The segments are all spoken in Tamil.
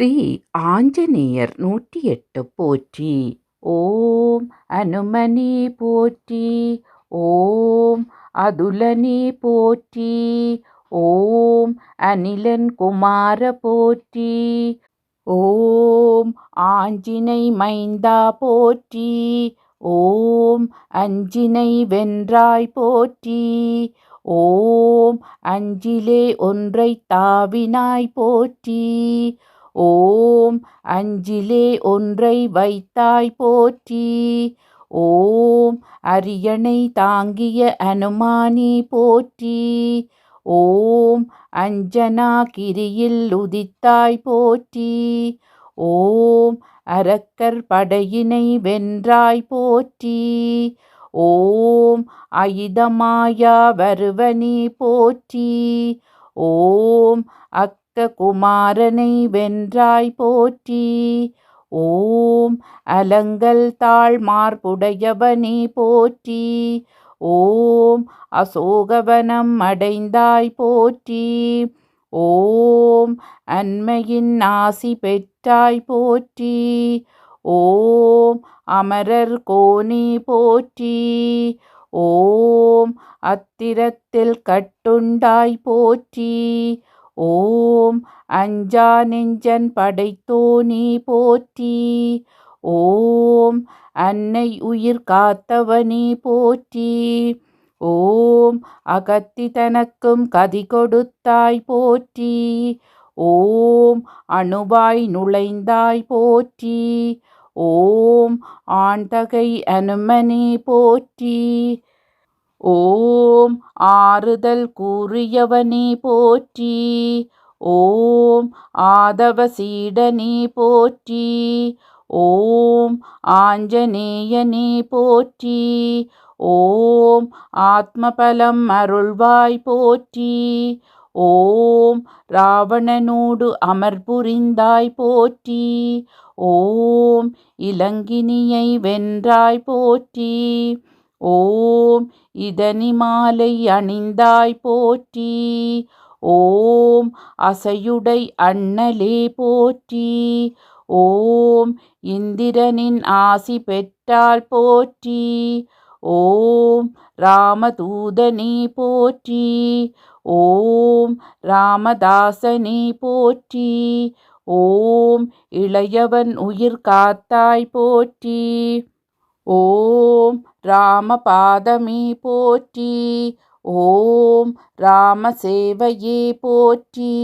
ஸ்ரீ ஆஞ்சநேயர் நூற்றி எட்டு போற்றி ஓம் அனுமனி போற்றி ஓம் அதுலனி போற்றி ஓம் அனிலன் குமார போற்றி ஓம் ஆஞ்சினை மைந்தா போற்றி ஓம் அஞ்சினை வென்றாய் போற்றி ஓம் அஞ்சிலே ஒன்றை தாவினாய் போற்றி ஓம் அஞ்சிலே ஒன்றை வைத்தாய் போற்றி. ஓம் அரியணை தாங்கிய அனுமானி போற்றி. ஓம் அஞ்சனா கிரியில் உதித்தாய் போற்றி. ஓம் அரக்கர் படையினை வென்றாய் போற்றி. ஓம் அயிதமாயா வருவனி போற்றி. ஓம் அக் தக்க குமாரனை வென்றாய் போற்றி. ஓம் அலங்கல் தாழ் மார்புடையவனே போற்றி. ஓம் அசோகவனம் அடைந்தாய் போற்றி. ஓம் அன்மையின் நாசி பெற்றாய் போற்றி. ஓம் அமரர் கோணி போற்றி. ஓம் அத்திரத்தில் கட்டுண்டாய் போற்றி. ஓம் அஞ்சா நெஞ்சன் படைத்தோனி போற்றி. ஓம் அன்னை உயிர் காத்தவனே போற்றி. ஓம் அகத்தி தனக்கும் கதி கொடுத்தாய் போற்றி. ஓம் அணுவாய் நுழைந்தாய் போற்றி. ஓம் ஆண்டகை அனுமனே போற்றி. ஓம் ஆறுதல் கூறியவனே போற்றி. ஓம் ஆதவ சீடனே போற்றி. ஓம் ஆஞ்சநேயனே போற்றி. ஓம் ஆத்மபலம் அருள்வாய் போற்றி. ஓம் ராவணனோடு அமர் புரிந்தாய் போற்றி. ஓம் இலங்கினியை வென்றாய் போற்றி. ஓம் இதனி மாலை அணிந்தாய் போற்றி. ஓம் அசையுடை அண்ணலே போற்றி. ஓம் இந்திரனின் ஆசி பெற்றால் போற்றி. ஓம் ராமதூதனே போற்றி. ஓம் ராமதாசனே போற்றி. ஓம் இளையவன் உயிர் காத்தாய் போற்றி. ஓம் ராமபாதமே போற்றி. ஓம் ராமசேவையே போற்றி.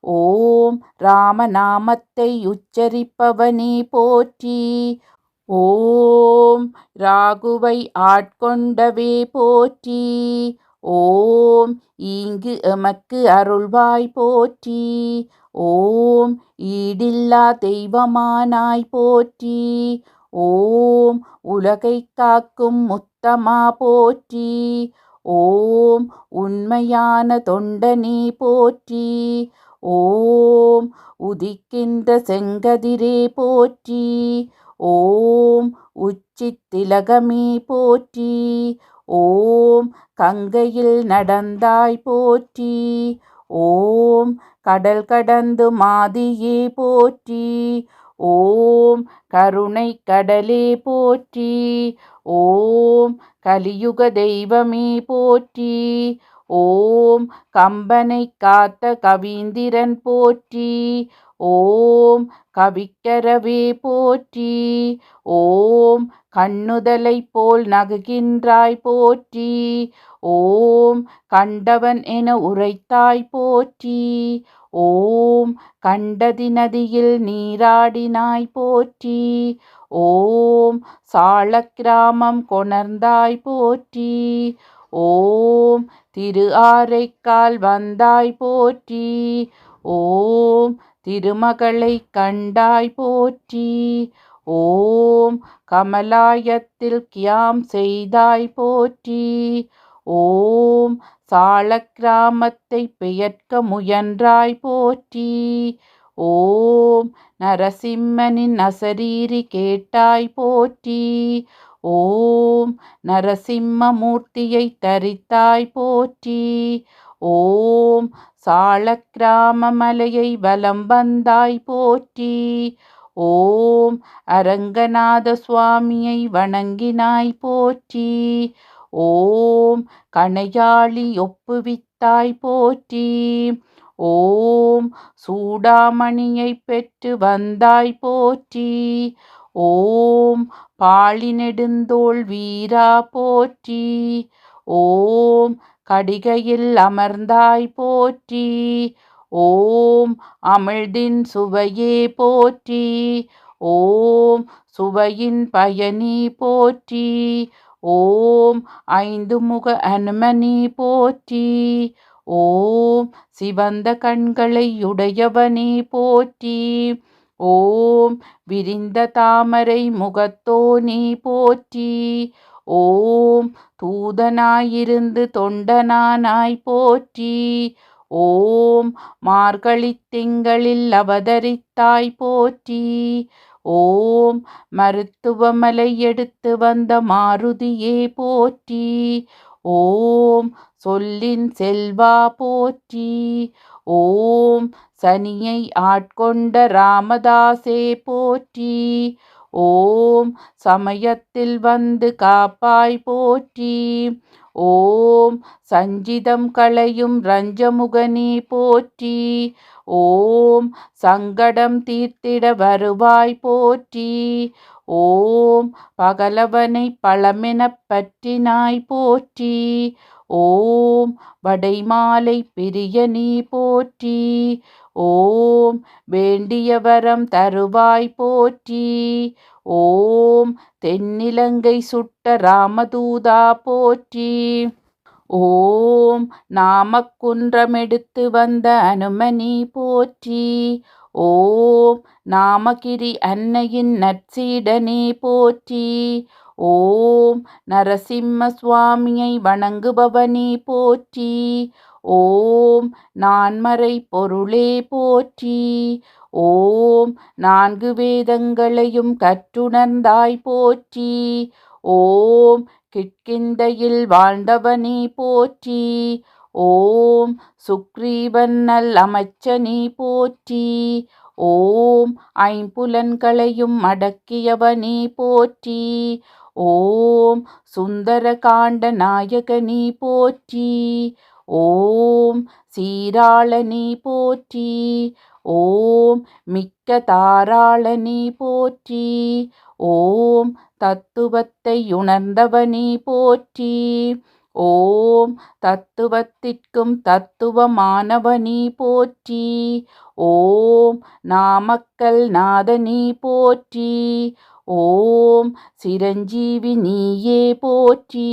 ஓம் ராமநாமத்தை உச்சரிப்பவனே போற்றி. ஓம் ராகுவை ஆட்கொண்டவே போற்றி. ஓம் இங்கு எமக்கு அருள்வாய் போற்றி. ஓம் ஈடில்லா தெய்வமானாய் போற்றி. ஓம் உலகை காக்கும் முத்தமா போற்றி. ஓம் உண்மையான தொண்டனே போற்றி. ஓம் உதிக்கின்ற செங்கதிரே போற்றி. ஓம் உச்சி திலகமே போற்றி. ஓம் கங்கையில் நடந்தாய் போற்றி. ஓம் கடல் கடந்து மாதியே போற்றி. ஓம் கருணை கடலே போற்றி ஓம் கலியுக தெய்வமே போற்றி ஓம் கம்பனை காத்த கவீந்திரன் போற்றி ஓம் கவிக்கரவே போற்றி ஓம் கண்ணுதலை போல் நகுகின்றாய் போற்றி ஓம் கண்டவன் என உரைத்தாய் போற்றி ஓம் கண்டதி நதியில் நீராடினாய் போற்றி. ஓம் சாளக்கிராமம் கொணர்ந்தாய் போற்றி. ஓம் திரு ஆரைக்கால் வந்தாய் போற்றி. ஓம் திருமகளை கண்டாய் போற்றி. ஓம் கமலாயத்தில் கியாம் செய்தாய் போற்றி. ஓம் சாளக்கிராமத்தை பெயர்க்க முயன்றாய் போற்றி. ஓம் நரசிம்மனின் அசரீரி கேட்டாய் போற்றி. ஓம் நரசிம்மமூர்த்தியை தரித்தாய் போற்றி. ஓம் சாளக்கிராம மலையை வலம் வந்தாய் போற்றி. ஓம் அரங்கநாத சுவாமியை வணங்கினாய் போற்றி. ஓம் கணையாளி ஒப்புவித்தாய் போற்றி. ஓம் சூடாமணியை பெற்று வந்தாய் போற்றி. ஓம் பாழி நெடுந்தோள் வீரா போற்றி. ஓம் கடிகையில் அமர்ந்தாய் போற்றி. ஓம் அமிழ்தின் சுவையே போற்றி. ஓம் சுவையின் பயனி போற்றி. ஓம் ஐந்து முக அனுமனி போற்றி. ஓம் சிவந்த கண்களை உடையவனே போற்றி. ஓம் விரிந்த தாமரை முகத்தோனே போற்றி. ஓம் தூதனாயிருந்து தொண்டனானாய் போற்றி. ஓம் மார்கழித் திங்களில் அவதரித்தாய் போற்றி. ஓம் மருத்துவமலை எடுத்து வந்த மாருதியே போற்றி. ஓம் சொல்லின் செல்வா போற்றி. ஓம் சனியை ஆட்கொண்ட ராமதாசே போற்றி. ஓம் சமயத்தில் வந்து காப்பாய் போற்றி. ஓம் சஞ்சிதம் களையும் ரஞ்சமுகனி போற்றி. ஓம் சங்கடம் தீர்த்திட வருவாய் போற்றி. ஓம் பகலவனை பழமெனப் பற்றினாய் போற்றி. ஓம் வடைமாலை பிரிய நீ போற்றி. ஓம் வேண்டிய வரம் தருவாய் போற்றி. ஓம் தென்னிலங்கை சுட்ட ராமதூதா போற்றி. ஓம் நாமக்குன்றமெடுத்து வந்த அனுமனி போற்றி. ஓம் நாமகிரி அன்னையின் நற்சீடனே போற்றி. ஓம் நரசிம்ம சுவாமியை வணங்குபவனே போற்றி. ஓம் நான்மறை பொருளே போற்றி. ஓம் நான்கு வேதங்களையும் கற்றுணர்ந்தாய் போற்றி. ஓம் கிட்கிந்தையில் வாழ்ந்தவனே போற்றி. ஓம் சுக்ரீவன் நல் அமைச்சனி போற்றி. ஓம் ஐம்புலன்களையும் அடக்கியவனே போற்றி. ஓம் சுந்தரகாண்ட நாயகனி போற்றி. ஓம் சீராளனி போற்றி. ஓம் மிக்க தாராளனி போற்றி. ஓம் தத்துவத்தை உணர்ந்தவனி போற்றி. ஓம் தத்துவத்திற்கும் தத்துவமானவனி போற்றி. ஓம் நாமக்கல் நாதனி போற்றி. ஓம் சிரஞ்சீவி நீயே போற்றி.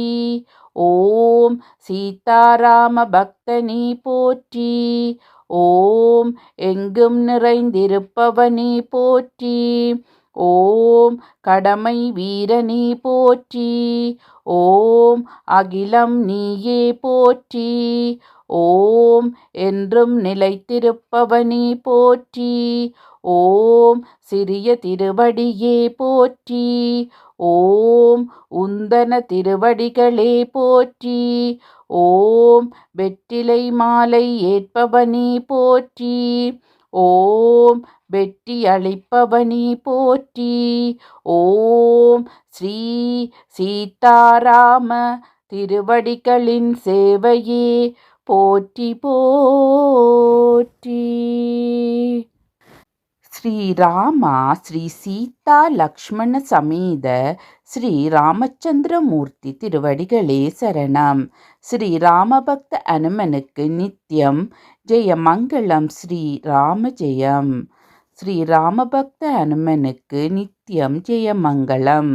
ஓம் சீதாராம பக்தனி போற்றி. ஓம் எங்கும் நிறைந்திருப்பவனே போற்றி. ஓம் கடமை வீரனே போற்றி. ஓம் அகிலம் நீயே போற்றி. ஓம் என்றும் நிலைத்திருப்பவனே போற்றி. ஓம் சிறிய திருவடியே போற்றி. ஓம் உந்தன திருவடிகளே போற்றி. ஓம் வெற்றிலை மாலை ஏற்பவனே போற்றி. ஓம் வெற்றி அளிப்பவனி போற்றி. ஓம் ஸ்ரீ சீதாராம திருவடிகளின் சேவையே போற்றி போற்றி. ஸ்ரீராமா ஸ்ரீ சீதா லக்ஷ்மண சமேத ஸ்ரீ ராமச்சந்திரமூர்த்தி திருவடிகளே சரணம். ஸ்ரீ ராமபக்த அனுமனுக்கு நித்யம். ஜெயமங்கலம் ஸ்ரீ ராம ஜெயம் ஸ்ரீ ராமபக்த அனுமனுக்கு நித்யம். ஜெயமங்கலம்.